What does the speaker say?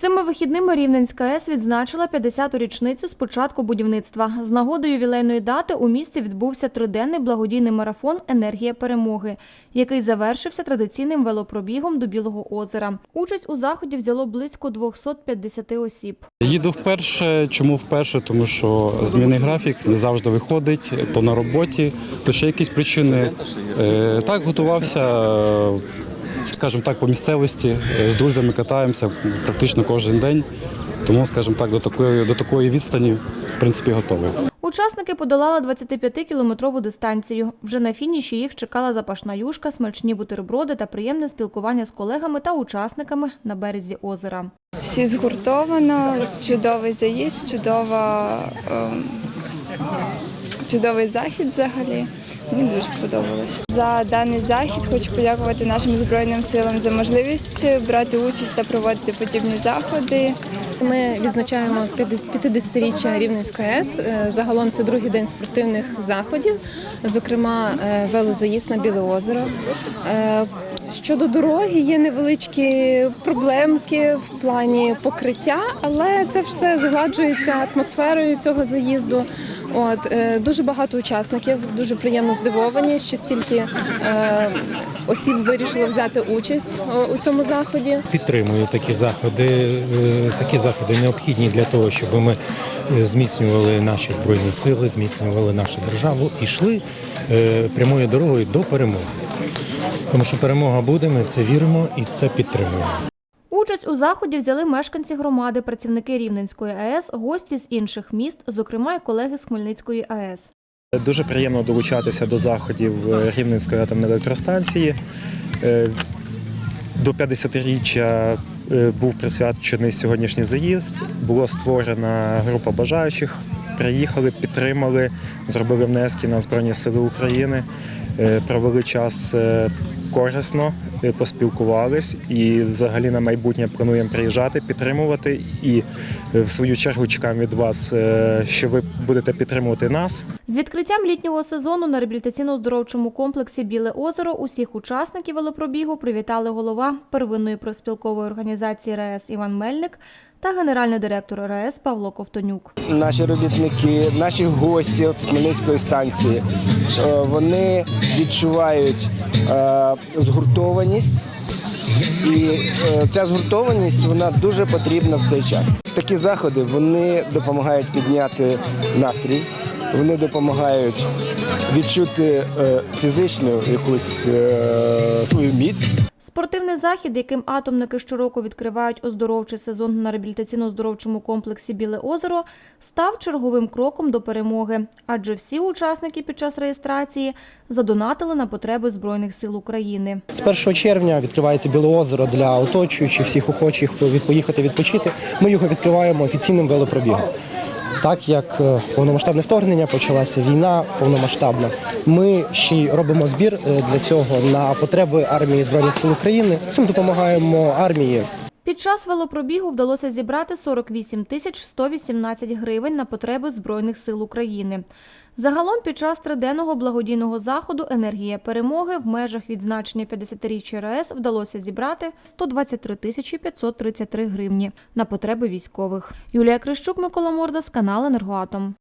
Цими вихідними Рівненська АЕС відзначила 50-ту річницю з початку будівництва. З нагодою ювілейної дати у місті відбувся триденний благодійний марафон Енергія перемоги, який завершився традиційним велопробігом до Білого озера. Участь у заході взяло близько 250 осіб. Їду вперше. Чому вперше? Тому що змінний графік не завжди виходить, то на роботі, то ще якісь причини. Е, Так готувався, скажімо так, по місцевості. Е, З друзями катаємося практично кожен день. Тому, скажімо так, до такої, до такої відстані, в принципі, готовий. Учасники подолали 25-кілометрову дистанцію. Вже на фініші їх чекала запашна юшка, смачні бутерброди та приємне спілкування з колегами та учасниками на березі озера. Всі згуртовано, чудовий заїзд, чудова, ем, чудовий захід взагалі. Мені дуже сподобалось. За даний захід хочу подякувати нашим Збройним силам за можливість брати участь та проводити подібні заходи. Ми відзначаємо 50-річчя Рівненської АЕС. Е, Загалом це другий день спортивних заходів, зокрема е, велозаїзд на Біле озеро. Е, Щодо дороги, є невеличкі проблемки в плані покриття, але це все згладжується атмосферою цього заїзду. От е, дуже багато учасників, дуже приємно здивовані, що стільки е, осіб вирішило взяти участь е, у цьому заході. підтримую такі заходи. Е, Такі заходи необхідні для того, щоб ми зміцнювали наші збройні сили, зміцнювали нашу державу і йшли прямою дорогою до перемоги. Тому що перемога буде, ми в це віримо і це підтримуємо. Участь у заході взяли мешканці громади, працівники Рівненської АЕС, гості з інших міст, зокрема й колеги з Хмельницької АЕС. Дуже приємно долучатися до заходів е, Рівненської атомної електростанції. Е, До 50-річчя е, був присвячений сьогоднішній заїзд. Була створена група бажаючих. Приїхали, підтримали, зробили внески на Збройні Сили України, провели час корисно, е, поспілкувались і взагалі на майбутнє плануємо приїжджати, підтримувати. І е, в свою чергу чекаємо від вас, е, що ви будете підтримувати нас. З відкриттям літнього сезону на реабілітаційно-оздоровчому комплексі Біле озеро усіх учасників велопробігу привітали голова первинної проспілкової організації РаЕС Іван Мельник та генеральний директор РаЕС Павло Ковтонюк. наші робітники, наші гості з Хмельницької станції, е, вони відчувають е, згуртованість, і е, ця згуртованість вона дуже потрібна в цей час. Такі заходи вони допомагають підняти настрій, вони допомагають відчути е, фізичну якусь е, свою міць. Спортивний захід, яким атомники щороку відкривають оздоровчий сезон на реабілітаційно-оздоровчому комплексі Біле озеро, став черговим кроком до перемоги, адже всі учасники під час реєстрації задонатили на потреби Збройних сил України. З 1 червня відкривається Біле озеро для оточуючих всіх охочих поїхати відпочити. Ми його відкриваємо офіційним велопробігом. Так як е, повномасштабне вторгнення почалася війна повномасштабна, ми ще й робимо збір е, для цього на потреби армії збройних сил України. Цим допомагаємо армії Час велопробігу вдалося зібрати 48 тисяч 118 гривень на потреби Збройних сил України. Загалом під час триденного благодійного заходу «Енергія перемоги» в межах відзначення 50-річчя РаЕС вдалося зібрати 123 тисячі 533 гривні на потреби військових. Юлія Крищук, Микола Морда з каналу «Енергоатом».